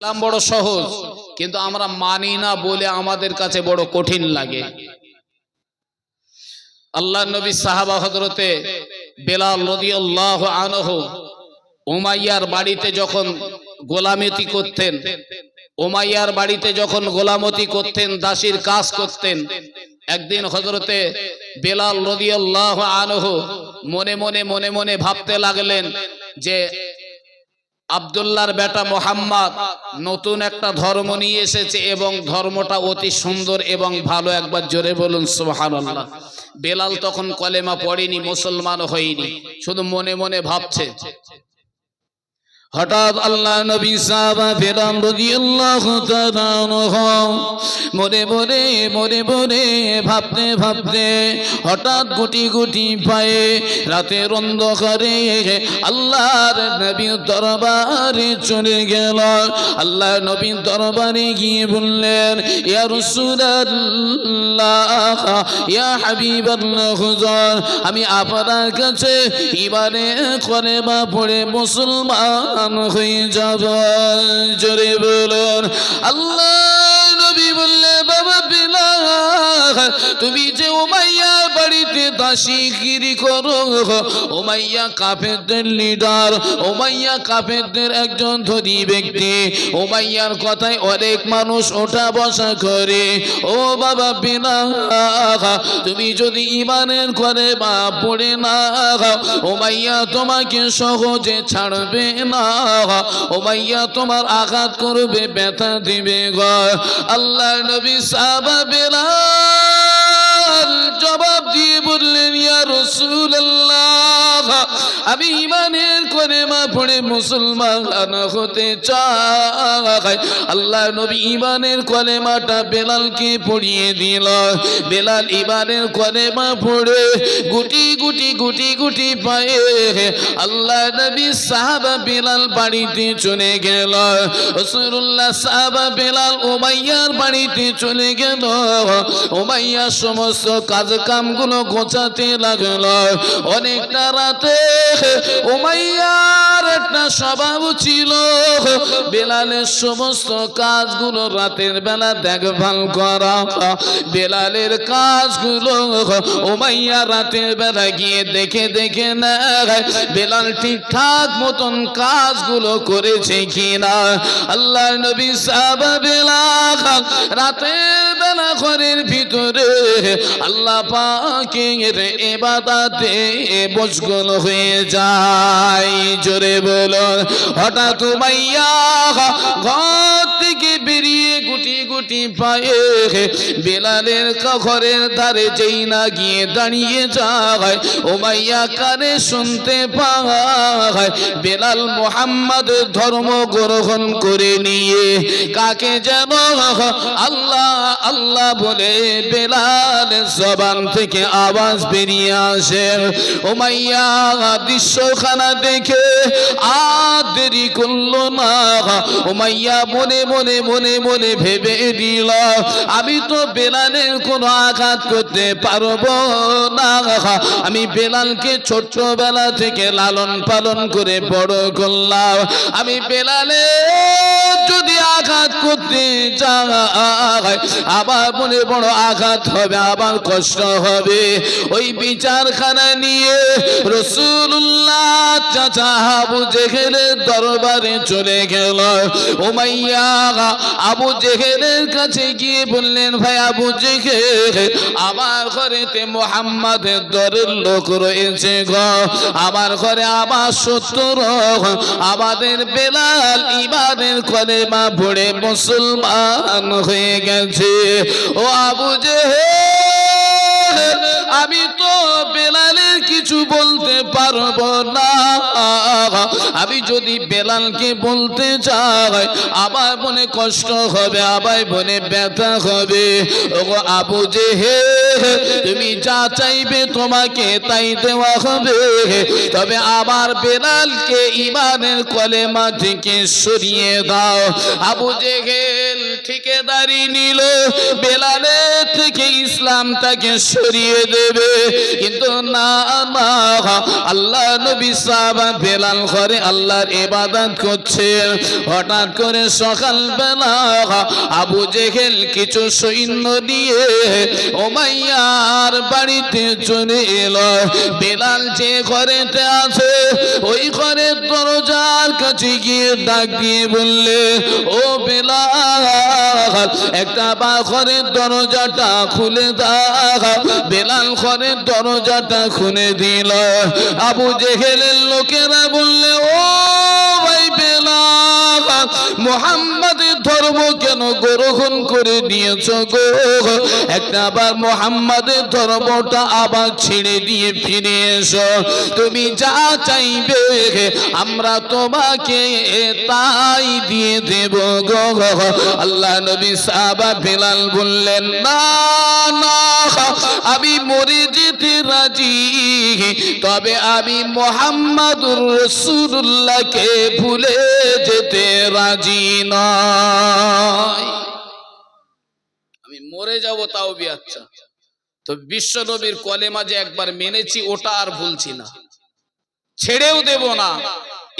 ইসলাম বড় সহজ, কিন্তু আমরা মানি না বলে আমাদের কাছে বড় কঠিন লাগে। আল্লাহ নবী সাহাবা হজরতে বেলাল রদিয়াল্লাহ আনহ উমাইয়ার বাড়িতে যখন গোলামতি করতেন, উমাইয়ার বাড়িতে যখন গোলামতি করতেন, দাসীর কাজ করতেন, একদিন হজরতে বেলাল রদিয়াল্লাহ আনহ মনে মনে মনে মনে ভাবতে লাগলেন যে আবদুল্লাহর বেটা মোহাম্মদ নতুন একটা ধর্ম নিয়ে এসেছে এবং ধর্মটা অতি সুন্দর এবং ভালো। একবার জোরে বলুন, সুবহানাল্লাহ। বেলাল তখন কলেমা পড়েনি, মুসলমান হয়নি, শুধু মনে মনে ভাবছে। হঠাৎ আল্লাহ নবী সাহাবা বেলাল রাদিয়াল্লাহু তাআলা মনে মনে মনে মনে, ভাবতে ভাবতে হঠাৎ গুটি গুটি পায়ে রাতের অন্ধকারে আল্লাহর নবীর দরবারে চলে গেল। আল্লাহ নবীর দরবারে গিয়ে বললেন, ইয়া রাসূলুল্লাহ, ইয়া হাবিবাল্লাহ আমি আপনার কাছে ইবারে করে বা পড়ে মুসলমান হয়ে যাব। জোরে বলুন আল্লাহ নবী বললে বাবা বিলাল তুমি যে উমাইয়া বাড়িতে দাসিগিরি করো। উমাইয়া কাফেরদের লিডার উমাইয়া কাফেরদের একজন ধনী ব্যক্তি। উমাইয়ার কথায় অনেক মানুষ ওঠা বসা করে। ও বাবা বিনা, তুমি যদি ইমানের করে বা পড়ে না উমাইয়া তোমাকে সহজে ছাড়বে না। উমাইয়া তোমার আঘাত করবে, ব্যথা দিবে গ। আল্লাহ নবী সাহাবা বেলাল জবাব দিয়ে বললেন ইয়া আমি ইমানের মা পড়ে মুসলমান হতে চাই। আল্লাহ নবী ইমানের কলেমাটা বেলালকে পড়িয়ে দিল। বেলাল ইমানের কলেমা পড়ে গুটি গুটি গুটি গুটি পায়ে আল্লাহ নবী সাহাবা বেলাল বাড়িতে চলে গেল। রসুল্লাহ সাহাবা বেলাল ওমাইয়ার বাড়িতে চলে গেল। ওমাইয়া সমস্ত কাজ কামগুলো গোছাতে লাগল। অনেকটা রাতে ওমাইয়ার একটা স্বভাব ছিল। বেলালের সমস্ত কাজগুলো রাতের বেলা দেখভাল করা। বেলালের কাজগুলো ওমাইয়া রাতের বেলা গিয়ে দেখে দেখে না বেলাল ঠিকঠাক মতন কাজগুলো করেছে কিনা? আল্লাহ নবী সাহাবা বেলাল রাতের বেলা ঘরের ভিতরে আল্লাহ পাকের এবাদাতে মশগুল হয়ে জোরে হঠাৎ মাইয়া ঘর থেকে বেরিয়ে গুটি গুটি পায়ে বেলালের ঘরের ধারে যেই না গিয়ে দাঁড়িয়ে যায়। ও মাইয়া কানে শুনতে পায়, বেলাল মোহাম্মদ ধর্ম গ্রহণ করে নিয়ে কাকে যেন আল্লাহ আল্লাহ বলে বেলাল জবান থেকে আওয়াজ বেরিয়ে আসে ও মাইয়া দৃশ্যখানা দেখে আর দেরি করল না। মনে মনে মনে মনে ভেবে দিল, আমি তো বেলালের কোনো আঘাত করতে পারব না। আমি বেলালকে ছোট্টবেলা থেকে লালন পালন করে বড় করলাম। আমি বেলালে যদি আঘাত করতে যাই আবার মনে বড় আঘাত হবে আবার কষ্ট হবে। ওই বিচারখানা নিয়ে রসুল্লাহ চাচা আবু জেহেলের দরবারে চলে গেল। ওমাইয়া আবু জেহেলের কাছে গিয়ে বললেন, ভাই আবু জেহেল, আমার ঘরেতে মোহাম্মদের দরের লোক রয়েছে গ। আমার ঘরে আমার সত্তর, আমাদের বেলাল ইমানের করে মা পড়ে মুসলমান হয়ে গেছে। ও আবু জেহেল আমি তো বেলালের কিছু বলতে পারব না। আমি যদি বেলালকে বলতে চাই মনে কষ্ট হবে মনে ব্যথা হবে। ও আবু যে হে তুমি যা চাইবে তোমাকে তাই দেওয়া হবে। তবে আমার বেলালকে ইমানের কলেমা থেকে সরিয়ে দাও। আবু ঠিকাদারি নিল। বেলালের থেকে ইসলামটাকে সরিয়ে দেবে। কিন্তু না না আল্লাহ নবী সাহাবা বেলাল করে আল্লাহর ইবাদত করছে। হঠাৎ করে সকালবেলা আবু জেহেল কিছু সৈন্য নিয়ে ওমাইয়ার বাড়িতে চলে এলো। বেলাল যে ঘরেতে আছে, ওই ঘরের দরজার কাছে গিয়ে ডাক দিয়ে বললে, ও বেলাল একটা বা দরজাটা খুলে দাও বেলাল ঘরের দরজাটা খুলে দিল। আবু জেহেলের লোকেরা বললে, ও ভাই বেলাল মোহাম্মদের ধর্ম কেন গ্রহণ করে নিয়েছ গো? একটা আবার মোহাম্মদের ধর্মটা আবার ছেড়ে দিয়ে ফিরে এসো। তুমি যা চাইবে, আমরা তোমাকে তাই দিয়ে দেব গো। আল্লাহ নবী সাহাবা বেলাল বললেন, না আমি মরে যেতে রাজি। তবে আমি মোহাম্মদুর রসুল্লাহকে ভুলে যেতে রাজি নয় আমি মরে যাব তাও বিয়াচ্ছা। তো বিশ্ব নবীর কলেমা যে একবার মেনেছি, ওটা আর ভুলছি না। ছেড়েও দেব না।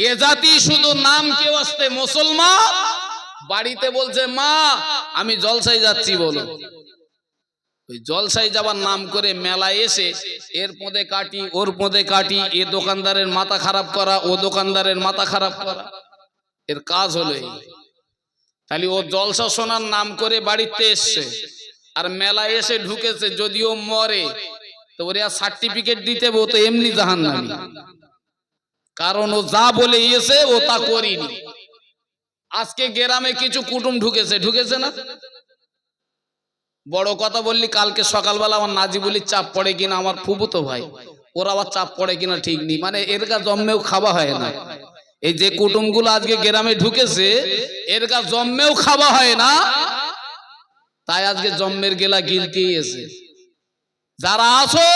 এ জাতি শুধু নাম কেউ আসতে মুসলমান বাড়িতে বলছে, মা, আমি জলসাই যাচ্ছি বলো। ওই জলসাই যাবার নাম করে মেলায় এসে এর পদে কাটি, ওর পদে কাটি, এ দোকানদারের মাথা খারাপ করা, ও দোকানদারের মাথা খারাপ করা। এর কাজ হলো তাহলে ও জলসা শোনার নাম করে বাড়িতে এসছে। আর মেলায় এসে ঢুকেছে, যদিও মরে। তো ওরে আর সার্টিফিকেট দিতে ও এমনি জাহান কারণ ও যা বলে ইয়েছে ও তা করিনি। আজকে গ্রামে কিছু কুটুম ঢুকেছে ঢুকেছে না? বড় কথা বললি, কালকে সকালবেলা আমার নাজিবুলির চাপ পড়ে কিনা, আমার ফুবুতো ভাই। ওর আবার চাপ পড়ে কিনা ঠিক নেই। মানে এর গা জন্মেও খাওয়া হয় না। এই যে কুটুমগুলো আজকে গ্রামে ঢুকেছে, এর গা জন্মেও খাওয়া হয় না। তাই আজকে জন্মের গেলা গিলতে এসে যারা আছো,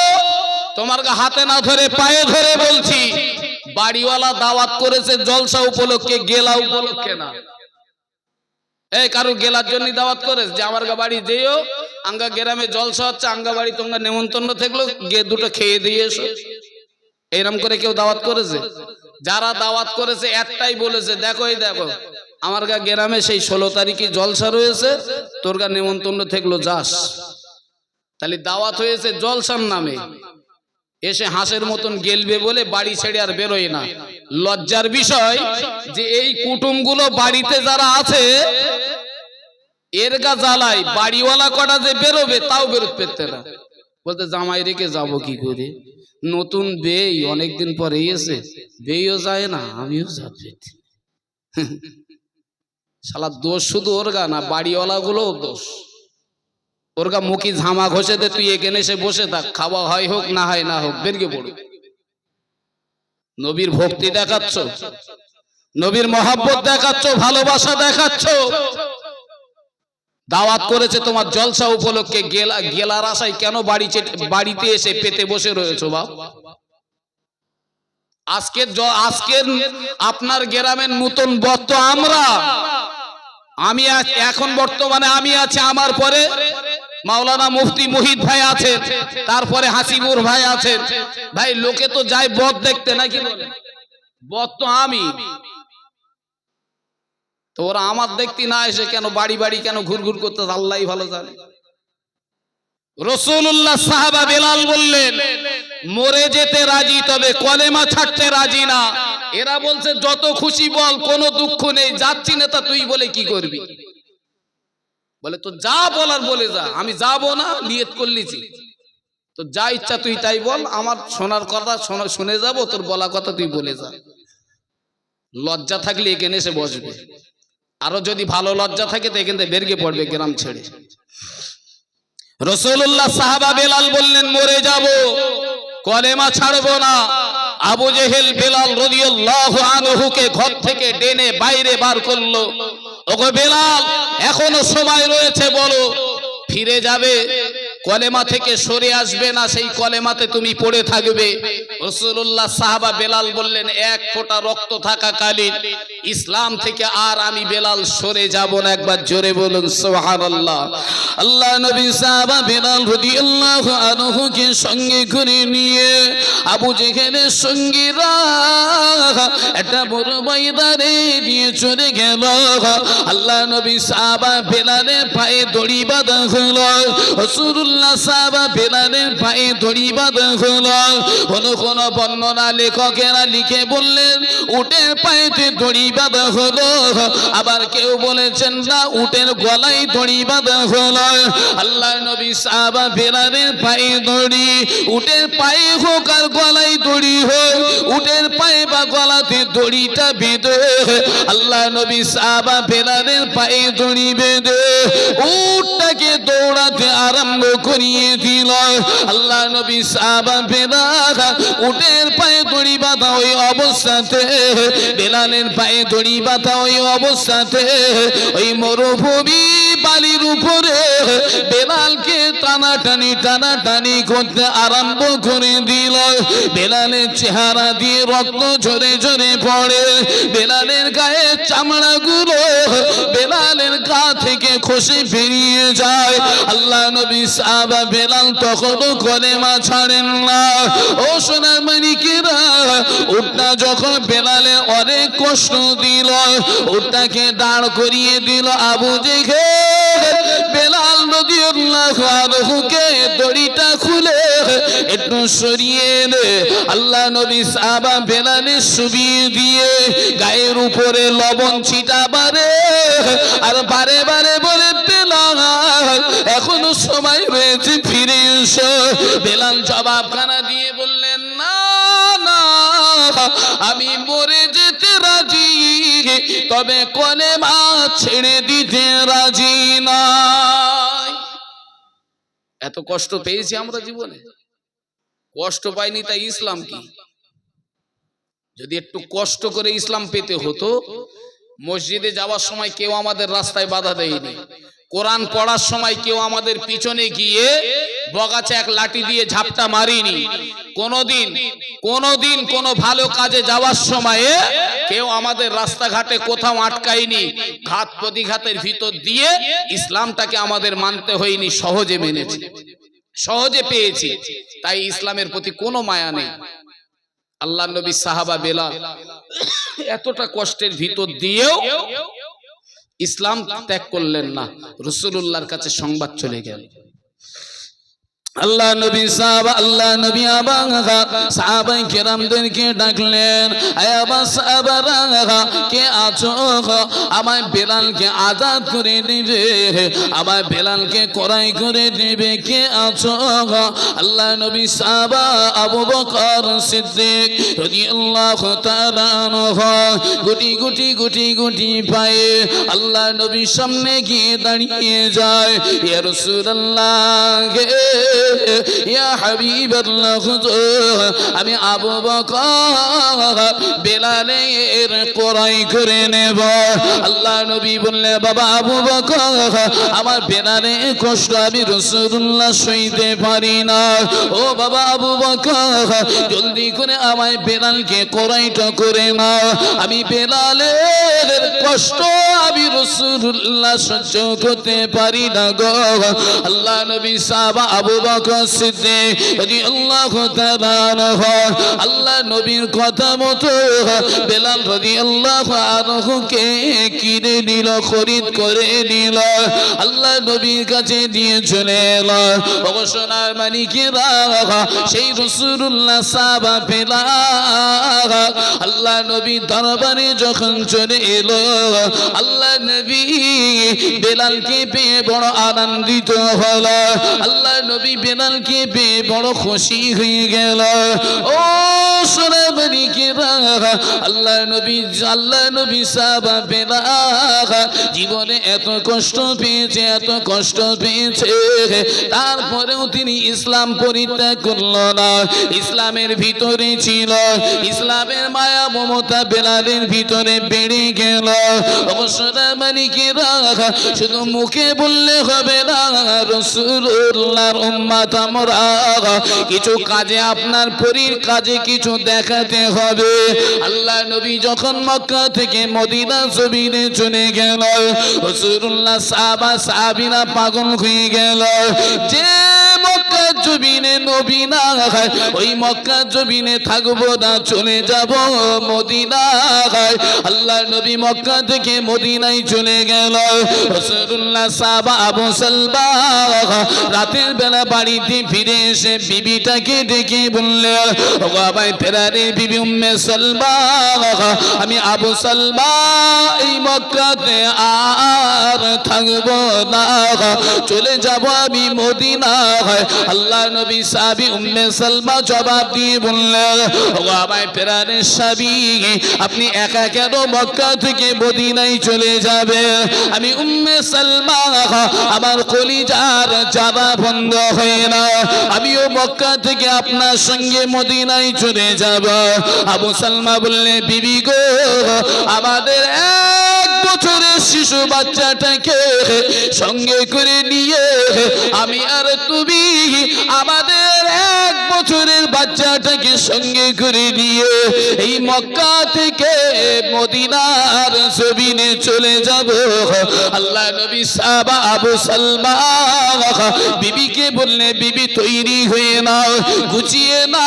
তোমার হাতে না ধরে, পায়ে ধরে বলছি বাড়িওয়ালা দাওয়াত করেছে জলসা উপলক্ষে, গেলা উপলক্ষে না। এই কারোর গেলার জন্য দাওয়াত করে যে আমার গা বাড়ি যেও, আঙ্গা গ্রামে জলসা হচ্ছে, আঙ্গা বাড়ি তোমরা নেমন্তন্ন থাকল গিয়ে দুটো খেয়ে দিয়ে এসো। এইরকম করে কেউ দাওয়াত করেছে? যারা দাওয়াত করেছে, একটাই বলেছে, দেখো এই দেখো, আমার গা গ্রামে সেই ষোলো তারিখে জলসা রয়েছে, তোর গা নেমন্তন্ন থাকল, যাস। তাহলে দাওয়াত হয়েছে জলসার নামে। এসে হাঁসের মতন গেলবে বলে বাড়ি ছেড়ে আর বেরোয় না। লজ্জার বিষয় যে এই কুটুমগুলো বাড়িতে যারা আছে এর গা জ্বালাই বাড়িওয়ালা কটা যে বেরোবে তাও বেরোতে পেতে না। বলতে জামাই রেখে যাব কি করে? নতুন বেই অনেকদিন পরে এসে, বেইও যায় না, আমিও যাচ্ছি শালা দোষ শুধু ওর গা না বাড়িওয়ালা গুলো দোষ। ওর গা মুখি ঝামা ঘষে দে, তুই এখানে এসে বসে থাক, খাওয়া হয় হোক, না হয় না হোক বেরগে পড়ো। নবীর ভক্তি দেখাচ্ছ, নবীর মহাব্বত দেখাচ্ছ, ভালোবাসা দেখাচ্ছ। দাওয়াত করেছে তোমার জলসা উপলক্ষে, গেলা, গেলার আশায় কেন বাড়ি বাড়িতে এসে পেতে বসে রয়েছো বাপ? আজকের আজকের আপনার গ্রামের নতুন বর্ত আমরা। আমি এখন বর্তমানে আমি আছি আমার পরে। মাওলানা মুফতি মুহিত ভাই আছেন তারপরে হাসিবুর ভাই আছেন ভাই, লোকে তো যায় বদ দেখতে, নাকি বদ তো আমি। তো ওরা আমার দেখতে না এসে কেন বাড়ি বাড়ি কেন ঘুরঘুর করতে, আল্লাহ ভালো জানে। রসুল্লাহ সাহাবা বেলাল বললেন, মরে যেতে রাজি, তবে কলেমা ছাড়তে রাজি না। এরা বলছে, যত খুশি বল, কোনো দুঃখ নেই, যাচ্ছি না তা তুই বলে কি করবি? বলে, তো যা বলার বলে যা, আমি যাব না, নিয়ত করলিছি তো যা ইচ্ছা তুই তাই বল, আমার শোনার কথা শোনা যাব, তোর বলা কথা তুই বলে যা। লজ্জা থাকলে এখানে এসে বসবে। আরও যদি ভালো লজ্জা থাকে, তো এখান থেকে বেরগে পড়বে গ্রাম ছেড়ে। রসুল্লাহ সাহাবা বেলাল বললেন, মরে যাব, কলেমা ছাড়বো না। আবু জেহেল বেলাল রদিয়াল্লাহু আনহুকে ঘর থেকে টেনে বাইরে বার করল। ওগো বেলাল এখনও সময় রয়েছে বলো ফিরে যাবে? কলেমা থেকে সরে আসবে না, সেই কলেমাতে তুমি পড়ে থাকবে। রসুল্লাহ সাহাবা বেলাল বললেন, এক ফোঁটা রক্ত থাকাকালীন ইসলাম থেকে আর আমি বেলাল সরে যাব না, একবার জোরে বলুন, সুবহানাল্লাহ। আল্লাহ নবী সাহাবা বেলাল রাদিয়াল্লাহু আনহুকে সঙ্গে করে নিয়ে আবু জেহেলের সঙ্গীরা একটা বড় ময়দানে নিয়ে চলে গেল। আল্লাহ নবী সাহাবা বেলালের পায়ে দড়ি বাঁধা হলো। আবার কেউ বলেছেন, না, উটের গলায় বাঁধা হলো। আল্লাহ নবী সাহাবা বেলালের পায়ে দড়ি উটের পায়ে হোক আর গলায় দড়ি হোক, উটের পায়ে বা গলাতে দড়িটা বেঁধে। আল্লাহ নবী সাহাবা বেলালের পায়ে দড়ি বেঁধে উটটাকে দৌড়াতে আরম্ভ করিয়ে দিল আল্লাহ নবী সাহাবা উটের পায়ে দড়ি বাঁধা ওই অবস্থাতে, বেলালের পায়ে দড়ি বাঁধা ওই অবস্থাতে, ওই মরুভূমি বালির উপরে বেলালকে টানাটানি টানাটানি করতে আরম্ভ করে দিল। বেলালের চেহারা দিয়ে রক্ত ঝরে ঝরে পড়ে। বেলালের গায়ে চামড়া গুলো বেলালের গা থেকে খুশি ফিরিয়ে যায়। আল্লাহ নবী সাহাবা বেলাল তখনও কলেমা ছাড়েন না। ও সোনার মানিকেরা উঠটা যখন বেলালে অনেক কষ্ট দিল উঠটাকে দাঁড় করিয়ে দিল আবু জেগে বেলাল নদী আনহুকে দড়িটা খুলে একটু সরিয়ে এনে আল্লাহ নবী সাহাবা বেলালে শুবিয়ে দিয়ে গায়ের উপরে লবণ ছিটা বারে আর বারে বারে বলে বেলাল এখনও সময় রয়েছে, ফিরে এসো। বেলাল জবাবখানা দিয়ে বললেন, না না, আমি মরে যেতে রাজি, তবে কলে মা ছেড়ে দিতে রাজি নাই। এত কষ্ট পেয়েছি আমরা জীবনে। কষ্ট পাইনি তাই ইসলাম কি? যদি একটু কষ্ট করে ইসলাম পেতে হতো মসজিদে যাওয়ার সময় কেউ আমাদের রাস্তায় বাধা দেয়নি। কোরআন পড়ার সময় কেউ আমাদের পিছনে গিয়ে বগাছে এক লাঠি দিয়ে ঝাপটা মারিনি। কোনোদিন কোনোদিন কোনো ভালো কাজে যাওয়ার সময়ে কেউ আমাদের রাস্তাঘাটে কোথাও আটকায়নি। ঘাত প্রতিঘাতের ভিতর দিয়ে ইসলামটাকে আমাদের মানতে হয়নি, সহজে মেনেছে। সহজে পেয়েছি। তাই ইসলামের প্রতি কোনো মায়া নেই। আল্লাহ নবী সাহাবা বেলাল এতটা কষ্টের ভিতর দিয়েও ইসলাম ত্যাগ করলেন না। রসুল্লাহর কাছে সংবাদ চলে গেল। আল্লাহ নবী সাহাবা, আল্লাহ নবী আবাঙ্গা সাহাবাই কেরামদেরকে ডাকলেন কে আছো আমায় বেলালকে আজাদ করে দিবে, আমায় বেলালকে করাই করে দিবে, কে আছো আল্লাহ নবী সাহাবা আবু বকর সিদ্দিক তাআলা আনহু, গুটি গুটি গুটি গুটি পায়ে আল্লাহ নবীর সামনে গিয়ে দাঁড়িয়ে যায়, ইয়া রাসূলুল্লাহ আমি আবু বকর বেলালের কোরাই করে নেব। আল্লাহ নবী বললে বাবা আবু বকর, আমার বেলালে কষ্ট আমি রাসূলুল্লাহ সইতে পারি না। ও বাবা আবু বকর, জলদি করে আমায় বেলালকে কোরাইটা করে নাও। আমি বেলালের কষ্ট আমি রাসূলুল্লাহ সহ্য করতে পারি না গো। আল্লাহ নবী সাহাবা আবু বকর সিদ্দিক রাদিয়াল্লাহু তাআলা আল্লাহ নবীর কথা মতো বেলাল রাদিয়াল্লাহু আনহুকে কিনে নিল, খরিদ করে নিল, আল্লাহ নবীর কাছে দিয়ে চলে এলো। অবসনার মানিকেরা সেই রাসূলুল্লাহ সাহাবা বেলাল আল্লাহ নবী দরবারে যখন চলে এলো, আল্লাহ নবী বেলালকে পেয়ে বড় আনন্দিত হলো। আল্লাহ নবী বেলালকে পেয়ে বড় খুশি হয়ে গেল। ও আল্লাহ নবী আল্লাহ নবী সাহাবেরা জীবনে এত কষ্ট পেয়েছে, এত কষ্ট পেয়েছে। তারপরেও তিনি ইসলাম পরিত্যাগ করল না। ইসলামের ভিতরে ছিল, ইসলামের মায়া মমতা বেলালের ভিতরে বেড়ে গেল। অবসরা মানিকেরা শুধু মুখে বললে হবে না আমরা কিছু কাজে আপনার পরীর কাজে কিছু দেখাতে হবে। আল্লাহ নবী যখন মক্কা থেকে মদিনা জমিনে চলে গেল রসুল্লাহ সাহাবা, সাহাবিরা পাগল হয়ে গেল। যে মক্কা জমিনে নবী না ওই মক্কা জমিনে থাকব না, চলে যাব মদিনা আল্লাহ নবী মক্কা থেকে মদিনায় চলে গেল রসুল্লাহ সাহাবা আবু সালবা। রাতের বেলা বাড়িতে ফিরে এসে বিবিটাকে ডেকে বললেন ও বাবাই ফেরারে বিবি উম্মে সালমা আমি আবু সালমা, এই মক্কাতে আর থাকব না চলে যাব আমি মদিনা হয় আল্লাহ নবী সাবি উম্মে সালমা জবাব দিয়ে বললেন বাবাই ফেরারে সাবি, আপনি একা কেন মক্কা থেকে মদিনায় চলে যাবে আমি উম্মে সালমা আমার কলিজার যাবা বন্ধ হয় আমিও মক্কা থেকে আপনার সঙ্গে মদিনায় চলে যাব। আবু সালমা বললে, বিবি গো, আমাদের এক শিশু বাচ্চাটাকে সঙ্গে করে নিয়ে আমি আর তুমি আমাদের এক বছরের বাচ্চাটাকে সঙ্গে করে নিয়ে এই মক্কা থেকে মদিনার জমিনে চলে যাব। আল্লাহ নবী সাহাবা আবু সালমা বিবিকে বললে, বিবি, তৈরি হয়ে নাও, গুছিয়ে না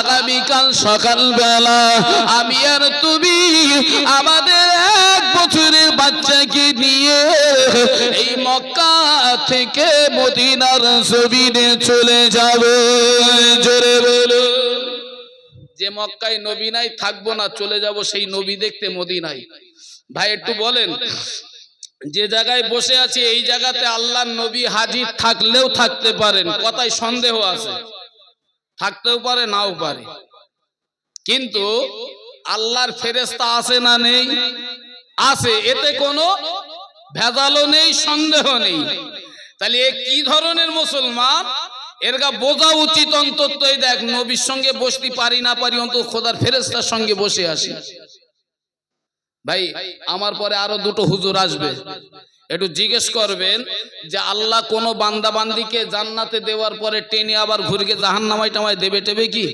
আগামীকাল সকালবেলা আমি আর তুমি আমাদের এক বছরের বাচ্চাকে নিয়ে এই মক্কা থেকে মদিনার জমিনে চলে যাবে। জোরে বলো যে মক্কায় নবী নাই, থাকব না, চলে যাব সেই নবী দেখতে মদিনায়। ভাই, একটু বলেন, যে জায়গায় বসে আছি, এই জায়গাতে আল্লাহর নবী হাজির থাকলেও থাকতে পারেন, কথায় সন্দেহ আছে। থাকতেও পারে, নাও পারে। কিন্তু আল্লাহর ফেরেস্তা আছে না নেই? আছে, এতে কোনো ভেজালও নেই, সন্দেহ নেই। তাহলে এ কি ধরনের মুসলমান? এর গা বোঝা উচিত অন্তত দেখ, নবীর সঙ্গে বসতে পারি না পারি, অন্তত খোদার ফেরেস্তার সঙ্গে বসে আসি ভাই, আমার পরে আরও দুটো হুজুর আসবে। একটু জিজ্ঞেস করবেন যে আল্লাহ কোন বান্দা বান্দিকে জান্নাতে দেওয়ার পরে টেনে আবার ঘুরকে জাহান নামাই টামাই দেবে টেবে কি?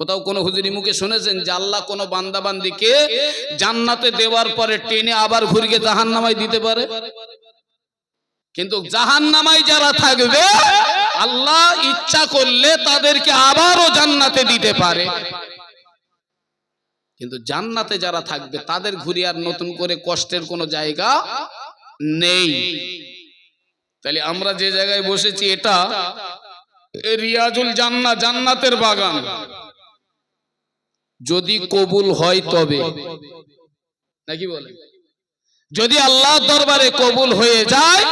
কোথাও কোনো হুজুরি মুখে শুনেছেন যে আল্লাহ কোনো বান্দা বান্দিকে জান্নাতে দেওয়ার পরে টেনে আবার ঘুরকে জাহান নামাই দিতে পারে? কিন্তু জাহান নামাই যারা থাকবে আল্লাহ ইচ্ছা করলে তাদেরকে আবারও জান্নাতে দিতে পারে। কিন্তু জান্নাতে যারা থাকবে, তাদের ঘুরি আর নতুন করে কষ্টের কোনো জায়গা নেই। তাহলে আমরা যে জায়গায় বসেছি, এটা রিয়াজুল জান্না জান্নাতের বাগান। যদি কবুল হয় তবে। নাকি বলে? যদি আল্লাহ দরবারে কবুল হয়ে যায়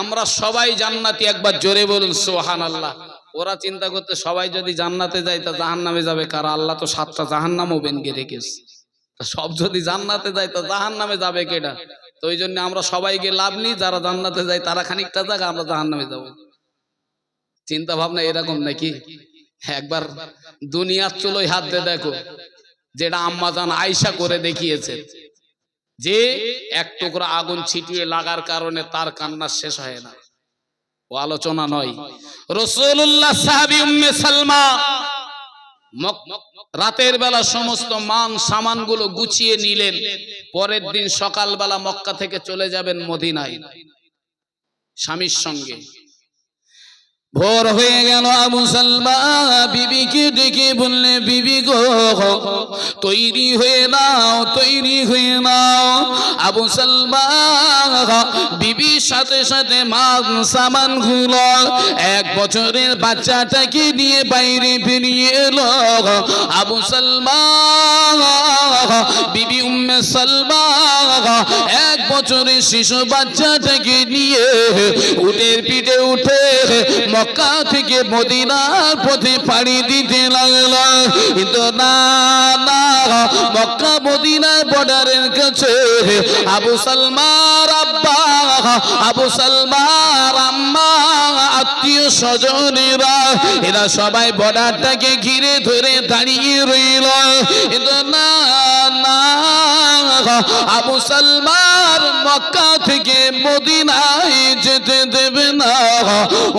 আমরা সবাই জান্নাতি, একবার জোরে বলুন সোহান আল্লাহ ওরা চিন্তা করতে, সবাই যদি জান্নাতে যায়, তা জাহান নামে যাবে কারণ আল্লাহ তো সাতটা জাহান নামও বেনকে রেখেছে সব যদি জান্নাতে যায়, তা জাহান নামে যাবে কেটা তো ওই জন্য আমরা সবাই গিয়ে লাভ নিই, যারা জান্নাতে যায়, তারা খানিকটা জায়গা আমরা জাহান নামে যাব। চিন্তা ভাবনা এরকম নাকি? একবার দুনিয়ার চলোই হাত দিয়ে দেখো, যেটা আম্মা জান আয়সা করে দেখিয়েছে। যে এক টুকরা আগুন ছিটিয়ে লাগার কারণে তার কান্না শেষ হয় না। ও আলোচনা নয়। রসুল্লাহ সাহাবি উম্মে সালমা রাতের বেলা সমস্ত মান সামানগুলো গুছিয়ে নিলেন। পরের দিন সকালবেলা মক্কা থেকে চলে যাবেন মদিনায়। স্বামীর সঙ্গে। ভোর হয়ে গেল আবু সালমা, বিবিকে ডেকে বললে, বিবি গো, তৈরি হয়ে নাও, তৈরি হয়ে নাও। আবু সালমা বিবির সাথে সাথে মান সামানগুলো এক বছরের বাচ্চাটাকে নিয়ে বাইরে বেরিয়ে এলো। আবু সালমান বিবি উম্মে সালমান এক বছরের শিশু বাচ্চাটাকে নিয়ে উটের পিঠে উঠে মক্কা থেকে মদিনার পথে পাড়ি দিতে লাগল। কিন্তু না মক্কা মদিনার বর্ডারের কাছে আবু সালমার আব্বা, আবু সালমার আম্মা, আত্মীয় স্বজনেরা, এরা সবাই বর্ডারটাকে ঘিরে ধরে দাঁড়িয়ে রইল। কিন্তু না আবু সালমার মক্কা থেকে মদিনায় যেতে দেবে না।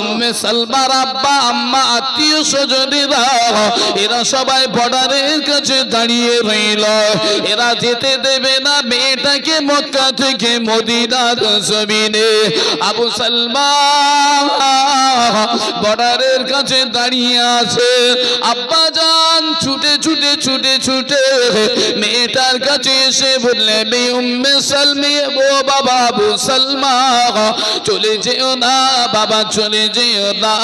উম্মে সালমার আব্বা, আম্মা, আত্মীয় স্বজনেরা, এরা সবাই বর্ডারের কাছে দাঁড়িয়ে রইল। এরা যেতে দেবে না মেয়েটাকে মক্কা থেকে মদিনার জমিনে। আবু সালমান বর্ডারের কাছে দাঁড়িয়ে আছে। আব্বা যান, ছুটে ছুটে ছুটে ছুটে। মেয়েটার কাছে এসে বললে মেয়ে উম্মে সালমে ও বাবা আবু সালমা চলে যেও না বাবা, চলে যেও না।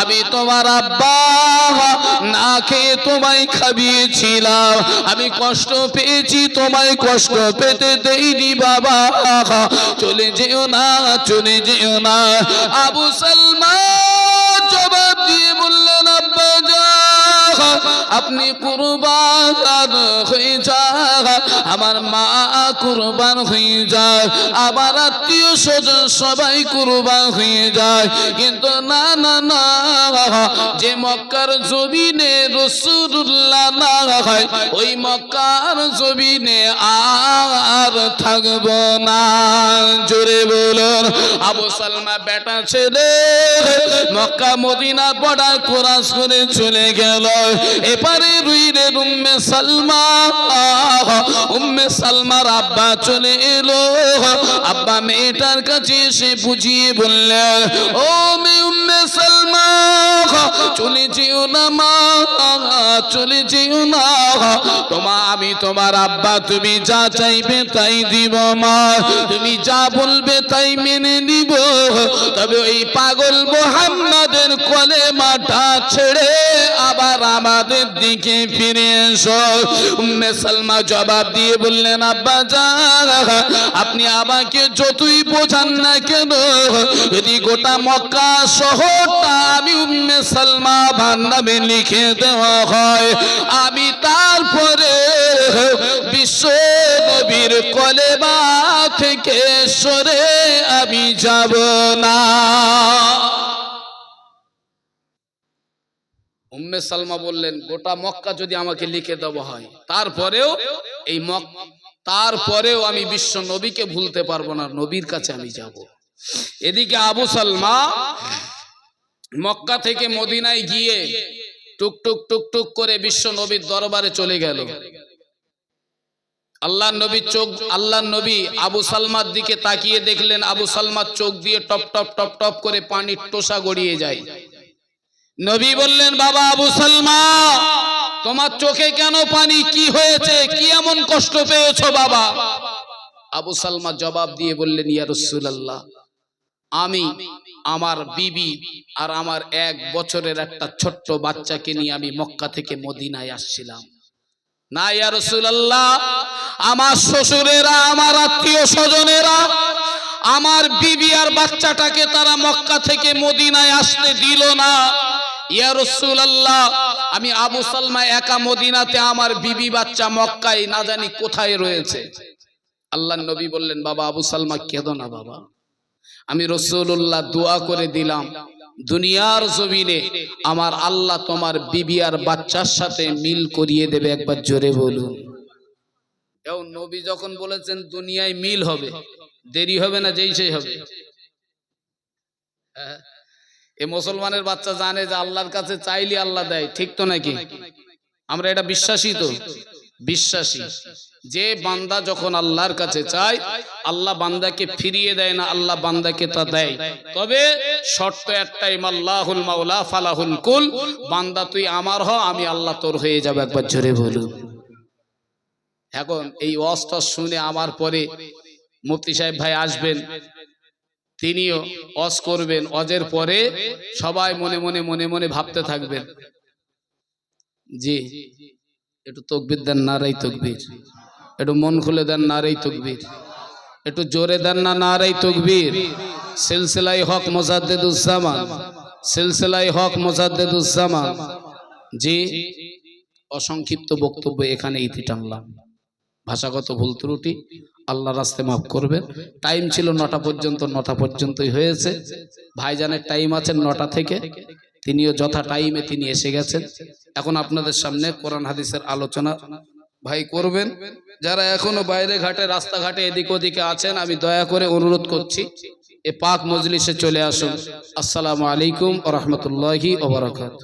আমি তোমার আব্বা, না খেয়ে তোমায় খাবিয়েছিলাম। আমি কষ্ট পেয়েছি, তোমায় কষ্ট পেতে দেইনি বাবা। চলে যেও না, চলে যেও না। আবু সালমান আপনি কুরবান হয়ে যান, আমার মা কুরবান হয়ে যায়, আমার আত্মীয় স্বজন সবাই কুরবান হয়ে যায়। কিন্তু না না না, যে মক্কার জমিনে রসুল্লাহ হয়, ওই মক্কার জমিনে আর থাকব না। জোরে বলুন, আবু সালমা বেটা ছেলে, মক্কা, মদিনা পড়া কোরাস করে চলে গেল। এপারে রুইরে উম্মে সালমা উম্মে সালমার আব্বা চলে এলো। আব্বা মেয়েটার কাছে এসে বুঝিয়ে বললেন ও মে উম্মে সালমা চলে যেও না মা চলে যেও না তোমা, আমি তোমার আব্বা, তুমি যা চাইবে তাই দিব মা, তুমি যা বলবে তাই মেনে নিব তবে ওই পাগল মোহাম্মদের কলে মাটা ছেড়ে আবার আমাদের দিকে ফিরে এসো। সালমা জবাব দিয়ে বললেন, আব্বা যান আপনি আমাকে যতই বোঝান না কেন, যদি গোটা মক্কা শহরটা আমি উম্মে সালমা ভান নামে লিখে দেওয়া হয়, আমি তারপরে বিশ্ব নবীর কলেবা থেকে সরে আমি যাব না। উম্মে সালমা বললেন, গোটা মক্কা যদি আমাকে লিখে দেওয়া হয়, তারপরেও এই মক, তারপরেও আমি বিশ্ব নবীকে ভুলতে পারব না, নবীর কাছে আমি যাব। এদিকে আবু সালমা মক্কা থেকে মদিনায় গিয়ে টুক টুক টুক টুক করে বিশ্ব নবীর দরবারে চলে গেল। আল্লাহ নবী চোখ আল্লাহ নবী আবু সালমার দিকে তাকিয়ে দেখলেন, আবু সালমার চোখ দিয়ে টপ টপ টপ টপ করে পানির টোসা গড়িয়ে যায়। নবী বললেন, বাবা আবু সালমা, তোমার চোখে কেন পানি? কি হয়েছে? কি এমন কষ্ট পেয়েছ বাবা? আবু সালমা জবাব দিয়ে বললেন, ইয়া রাসূলুল্লাহ, আমি আমার বিবি আর আমার এক বছরের একটা ছোট্ট বাচ্চাকে নিয়ে আমি মক্কা থেকে মদিনায় আসছিলাম। না, ইয়া আমার শ্বশুরেরা, আমার আত্মীয় স্বজনেরা, আমার বিবি আর বাচ্চাটাকে তারা মক্কা থেকে মদিনায় আসতে দিল না। ইয়া রাসূলুল্লাহ, আমি আবু সালমা একা মদিনাতে আমার বিবি বাচ্চা মক্কায় না জানি কোথায় রয়েছে। আল্লাহ নবী বললেন, বাবা, আবু সালমা কেঁদো না, বাবা। আমি রসুল্লাহ দোয়া করে দিলাম। দুনিয়ার জমিনে আমার আল্লাহ তোমার বিবি আর বাচ্চার সাথে মিল করিয়ে দেবে, একবার জোরে বলুন। এও নবী যখন বলেছেন, দুনিয়ায় মিল হবে, দেরি হবে না, যেই সেই হবে। হ্যাঁ। এ মুসলমানের বাচ্চা জানে যে আল্লাহর কাছে চাইলে আল্লাহ দেয়, ঠিক তো নাকি? আমরা এটা বিশ্বাসী তো। বিশ্বাসী। যে বান্দা যখন আল্লাহর কাছে চায়, আল্লাহ বান্দাকে ফিরিয়ে দেয় না, আল্লাহ বান্দাকে তা দেয়। তবে শর্ত একটাই, মাল্লাহুল মাওলা ফালাহুল কুল। বান্দা, তুই আমার হ, আমি আল্লাহ তোর হয়ে যাবে। একবার জোরে বলুন। এখন এই ওয়াজটা শুনে আমার পরে মুফতি সাহেব ভাই আসবেন। তিনিও অজ করবেন। অজের পরে সবাই মনে মনে মনে মনে ভাবতে থাকবেন। জি। একটু তকবির দেন নারাই তকবির। একটু মন খুলে দেন নারাই তকবির। একটু জোরে দেন না নারাই তকবির। সিলসিলাই হক মোজাদ্দেদুজ্জামান, সিলসিলাই হক মোজাদ্দেদুজ্জামান। জি, অসংক্ষিপ্ত বক্তব্য এখানে ইতি টানলাম। ভাষাগত ভুল ত্রুটি আল্লাহ রাস্তে মাফ করবেন। টাইম ছিল নটা পর্যন্ত, নটা পর্যন্তই হয়েছে। ভাইজানের টাইম আছে নটা থেকে। তিনিও যথা টাইমে তিনি এসে গেছেন। এখন আপনাদের সামনে কোরআন হাদিসের আলোচনা। ভাই, করবেন? যারা এখনও বাইরে ঘাটে, রাস্তাঘাটে এদিক ওদিকে আছেন, আমি দয়া করে অনুরোধ করছি, এ পাক মজলিসে চলে আসুন। আসসালামু আলাইকুম রহমতুল্লাহি ওবরাকাত